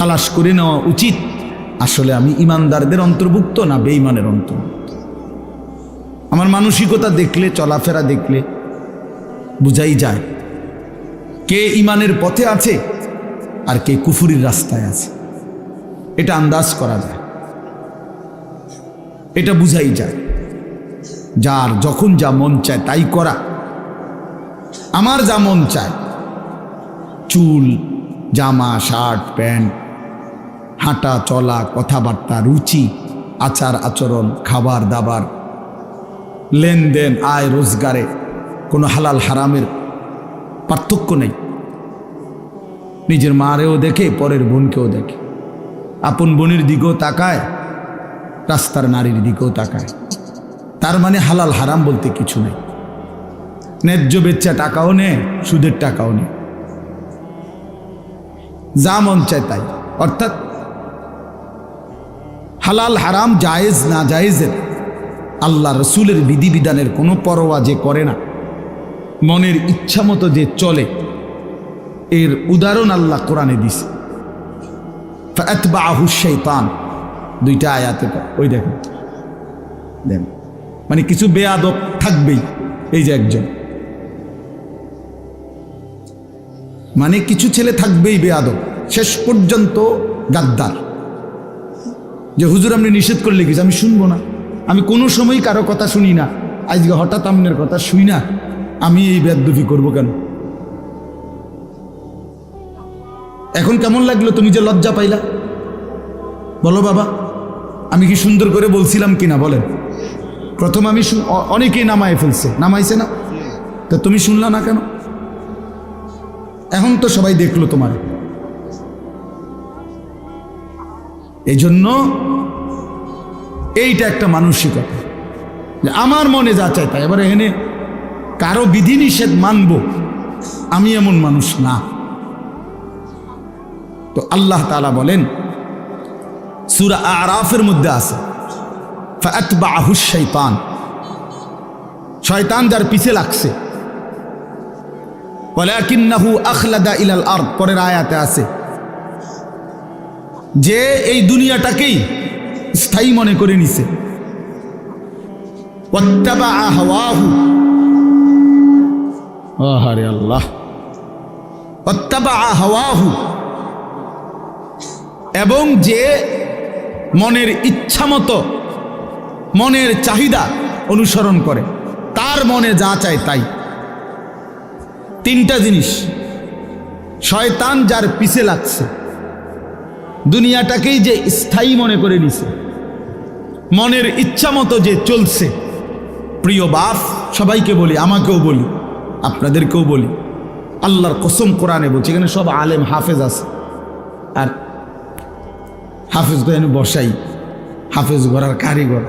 তালাশ করে নেওয়া উচিত। আসলে আমি ইমানদারদের অন্তর্ভুক্ত না, বেঈমানের অন্তর্ভুক্ত। আমার মানসিকতা দেখলে, চলাফেরা দেখলে বুঝাই যায় কে ইমানের পথে আছে আর কে কুফুরির রাস্তায় আছে। এটা আন্দাজ করা যায়। এটা বুঝাই যায়। যার যখন যা মন চায় তাই করা। আমার যা মন চায়। চুল, জামা, শার্ট, প্যান্ট হাঁটা, চলা, কথাবার্তা, রুচি, আচার, আচরণ, খাবার, দাবার, লেনদেন, আয়, রোজগারে কোনো হালাল, হারামের পার্থক্য নেই। নিজের মারেও দেখে, পরের বোনকেও দেখে। আপন বোনের দিকেও তাকায়, রাস্তার নারীর দিকেও তাকায়। তার মানে হালাল, হারাম বলতে কিছু নেই। ন্যায্য বেচ্চা টাকাও নে সুদের টাকাও নে যা মন চায় তাই। অর্থাৎ হালাল, হারাম জায়েজ না জায়েজের। আল্লাহ রসুলের বিধিবিধানের কোনো পরোয়া যে করে না। মনের ইচ্ছা মতো যে চলে, এর উদাহরণ আল্লাহ কোরআনে দিছে। ফাতবাহু শাইতান দুইটা আয়াতে। ওই দেখেন। দেন। মানে কিছু বেয়াদব থাকবেই এই যে একজন। মানে কিছু ছেলে থাকবেই বেয়াদব। শেষ পর্যন্ত গাদ্দার। যে হুজুর, আপনি নিষেধ করলে কিছু আমি শুনব না। আমি কোনো সময় কারও কথা শুনি না। আজকে হঠাৎ আপনার কথা শুই না। আমি এই বেদবি করব কেন? এখন কেমন লাগল তুমি যে লজ্জা পাইলা? বলো বাবা, আমি কি সুন্দর করে বলছিলাম কিনা বলেন। প্রথম আমি অনেকেই নামায় ফেলছে। নামাইছে না? তা তুমি শুনলা না কেন? এখন তো সবাই দেখল তোমার। এই জন্য এইটা একটা মানসিকতা। যে আমার মনে যা চাই তাই। এবারে এনে কারও বিধিনিষেধ মানব, আমি এমন মানুষ না। তো আল্লাহ তালা বলেন, সুরা আরাফের মধ্যে আছে ফাতবাহু শৈতান শয়তান যার পিছে লাগছে। ওয়ালাকিন্নাহু আখলাদা ইলাল আরদ, পরের আয়াতে আছে যে এই দুনিয়াটাকেই স্থায়ী মনে করে নিছে। আহারে আল্লাহ। এবং যে মনের ইচ্ছা মতো, মনের চাহিদা অনুসরণ করে, তার মনে যা চায় তাই। তিনটা জিনিস, শয়তান যার পিছে লাগছে। দুনিয়াটাকেই যে স্থায়ী মনে করে নিছে। মনের ইচ্ছা মতো যে চলছে। প্রিয় বাপ, সবাইকে বলি, আমাকেও বলি, আপনাদেরকেও বলি, আল্লাহর কসম কোরআনে বলছি, এখানে সব আলেম হাফেজ আছে। আর হাফেজ করে বসাই, হাফেজ গড়ার কারিগর।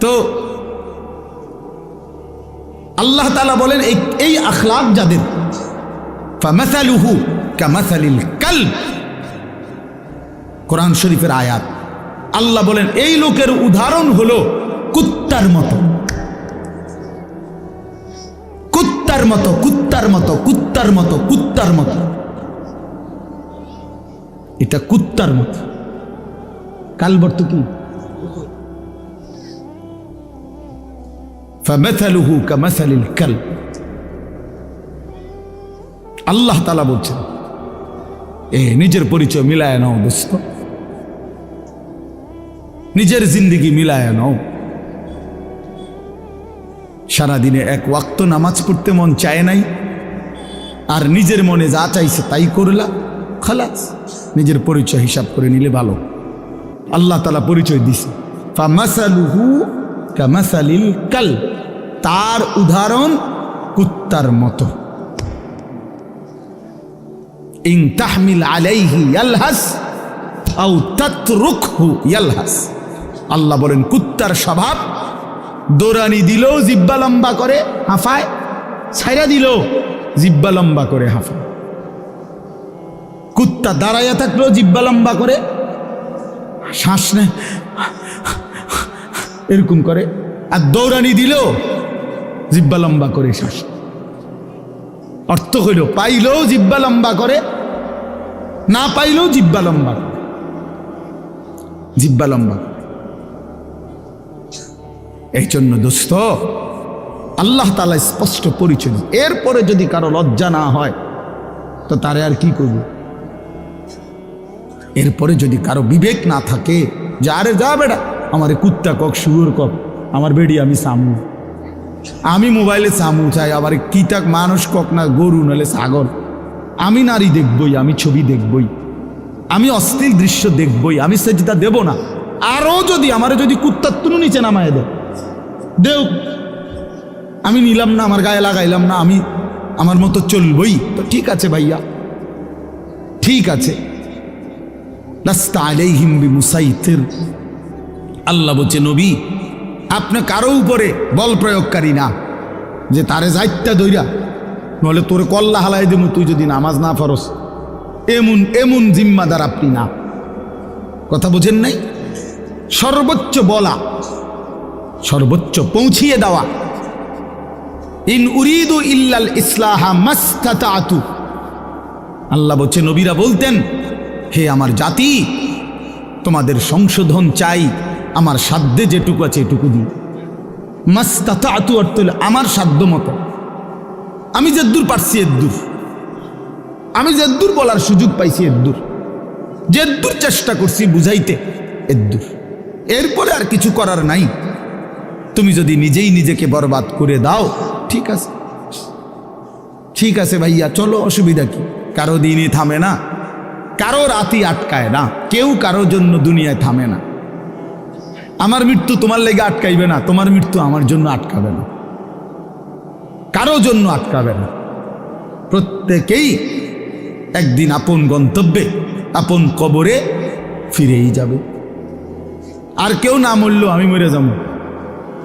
তো আল্লাহ তালা বলেন, এই এই আখলাক যাদের কামাসালিল কালব। কোরআন শরীফের আয়াত আল্লাহ বলেন এই লোকের উদাহরণ হলো কুত্তার মতো কুত্তার মতো কুত্তার মতো কুত্তার মতো কুত্তার মতো এটা কুত্তার মতো কালবর্ত কি فمثله كمثل الكلب আল্লাহ তালা বলছেন এ নিজের পরিচয় মিলায় নাও দোস্ত নিজের জিন্দিগি মিলায় নাও। সারাদিনে এক ওয়াক্ত নামাজ পড়তে মন চায় নাই, আর নিজের মনে যা চাইছে তাই করলা। খালাস, নিজের পরিচয় হিসাব করে নিলে ভালো। আল্লাহ তালা পরিচয় দিছে। কাল, তার উদাহরণ কুত্তার মতো। ইন তাহমিল আলাইহি ইয়ালহাস, আও তাতরুকহু ইয়ালহাস। আল্লাহ বলেন, কুত্তার স্বভাব। দৌড়ানি দিলেও জিব্বা লম্বা করে, হাফায়। ছাইরা দিল জিব্বা লম্বা করে, হাফায়। কুত্তা দাঁড়াইয়া থাকলেও জিব্বা লম্বা করে, শ্বাস এরকম করে। আর দৌড়ানি দিলেও জিব্বা লম্বা করে, শ্বাস অর্থ হইল, পাইলেও জিব্বা লম্বা করে, না পাইলেও জিব্বা লম্বা। জিব্বা লম্বা। এই জন্য দোস্ত, আল্লাহ তালা স্পষ্ট পরিচয়। এরপরে যদি কারও লজ্জা না হয়, তো তারে আর কি করব? এরপরে যদি কারও বিবেক না থাকে, যে আরে যা বেড়া আমার কুত্তা কক, শুয়োর কক, আমার বেড়ি আমি সামু। আমি মোবাইলে সামু চাই, আবার কিতাক মানুষ কক না, গরু নালে সাগর আমি নারী দেখবই, আমি ছবি দেখবই। আমি অস্থির দৃশ্য দেখবই, আমি সেজদা দেব না। আরও যদি, আমার যদি কুত্তার তুলু নিচে নামায় দেয় দেও। আমি নিলাম না, আমার গায়ে লাগাইলাম না, আমি আমার মতো চলবই। তো ঠিক আছে ভাইয়া। ঠিক আছে। আল্লাহ বলছে, নবী, আপনি কারও উপরে বল প্রয়োগকারী না, যে তারে যাইত্যা দইরা নলে তোরে কল্লা হালাই দেবো তুই যদি নামাজ না ফরস। এমন এমন জিম্মাদার আপনি না। কথা বোঝেন নাই? সর্বোচ্চ বলা সর্বোচ্চ পৌঁছিয়ে দেওয়া। ইন উরিদু ইল্লাল ইসলাহা মাস্তাতাতু। আল্লাহ বলছে, নবীরা বলতেন, হে আমার জাতি, তোমাদের সংশোধন চাই, আমার সাধ্যে যেটুকু আছে এটুকু দিই। মাস্তাতাতু অর্থ হলো আমার সাধ্য মতো। আমি যেদ্দুর পারছি এদ্দুর আমি যেদ্দুর বলার সুযোগ পাইছি এদ্দুর যেদ্দুর চেষ্টা করছি বুঝাইতে এদ্দুর এরপরে আর কিছু করার নাই। তুমি যদি নিজেই নিজেকে বরবাদ করে দাও, ঠিক আছে। ঠিক আছে ভাইয়া, চলো, অসুবিধা কি? কারও দিনই থামে না। কারও রাতি আটকায় না। কেউ কারও জন্য দুনিয়ায় থামে না। আমার মৃত্যু তোমার লেগে আটকাইবে না, তোমার মৃত্যু আমার জন্য আটকাবে না। কারও জন্য আটকাবে না। প্রত্যেকেই একদিন আপন গন্তব্যে, আপন কবরে ফিরেই যাবে। আর কেউ না মরলেও আমি মরে যাব।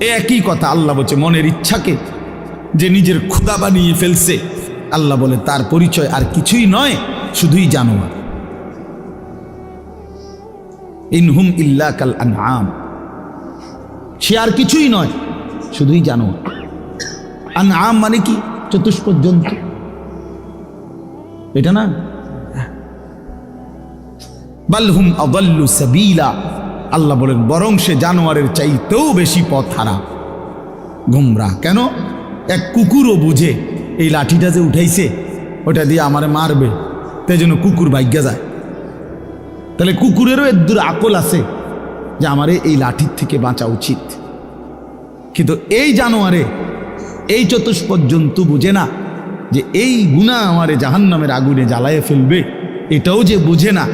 একই কথা আল্লাহ বলছে, মনের ইচ্ছাকে যে নিজের ক্ষুদা বানিয়ে ফেলছে, আল্লাহ বলে, তার পরিচয় আর কিছুই নয়, শুধুই জানোয়ার। ইনহুম ইল্লা কাল আনআম। সে আর কিছুই নয়, শুধুই জানোয়ার। আনআম মানে কি? চতুষ্পদ জন্তু। এটা না? বালহুম আদাল্লু সাবিলা। আল্লাহ বলেন, বরং সে জানোয়ারের চাইতেও বেশি পথ হারা গুমরা, কেন? এক কুকুরও বুঝে, এই লাঠিটা যে উঠাইছে, ওটা দিয়ে আমারে মারবে তাই জন্য কুকুর ভাগ্যা যায়। তাহলে কুকুরেরও এদূর আকল আছে যে আমারে এই লাঠির থেকে বাঁচা উচিত। কিন্তু এই জানোয়ারে এই চতুষ্পদ জন্তু বুঝে না যে এই গুণা আমারে জাহান্নামের আগুনে জ্বালায়ে ফেলবে, এটাও যে বুঝে না,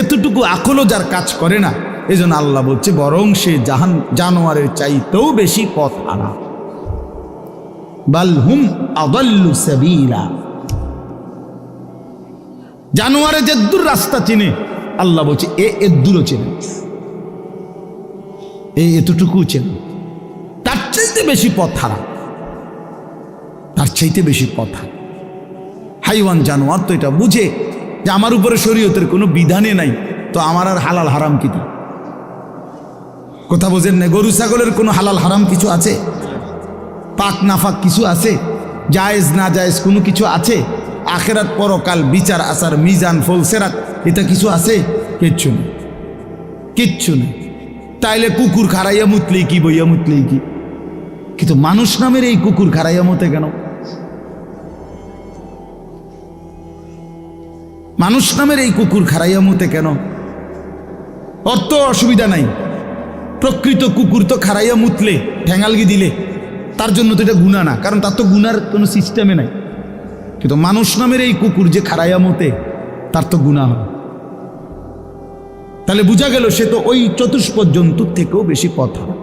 এতটুকু আকলও যার কাজ করে না এই জন্য আল্লাহ বলছে, বরং সে জাহান, জানোয়ারের চাইতেও বেশি পথ হারা। বালহুম আদাল্লু সাবিলা। জানোয়ারে যেদ্দুর রাস্তা চিনে। আল্লাহ বলছে, এ এদ্দুরও চেনে। এ এতটুকু চেনে। তার চাইতে বেশি পথ হারা। তার চাইতে বেশি পথ হারা। হাইওয়ান জানোয়ার তো এটা বুঝে যে আমার উপরে শরীয়তের কোনো বিধানে নাই, তো আমার আর হালাল হারাম কি? কথা বোঝেন না, গরু, ছাগলের কোনো হালাল, হারাম কিছু আছে? পাক, নাফাক কিছু আছে? জায়েজ, না জায়েজ কোনো কিছু আছে? আখেরাত, পরকাল, বিচার, আচার, মিজান ফলসেরাত এটা কিছু আছে? কিচ্ছু নেই। কিচ্ছু নেই। তাইলে কুকুর খারাইয়া মুতলেই কি, বইয়া মুতলেই কি? কিন্তু মানুষ নামের এই কুকুর খারাইয়া মতে কেন? মানুষ নামের এই কুকুর খারাইয়া মতে কেন? অর্থ অসুবিধা নাই। প্রকৃত কুকুর তো খারাইয়া মুতলে ঠ্যাঙালগি দিলে। তার জন্য তো এটা গুণা না, কারণ তার তো গুনার কোনো সিস্টেমে নাই। কিন্তু মানুষ নামের এই কুকুর যে খারাইয়া মতে তার তো গুণা হয় তাহলে বোঝা গেল সে তো ওই চতুষ্পদ জন্তুর থেকেও বেশি পথ হয়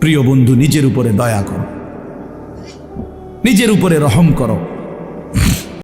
প্রিয় বন্ধু, নিজের উপরে দয়া করো। নিজের উপরে রহম করো।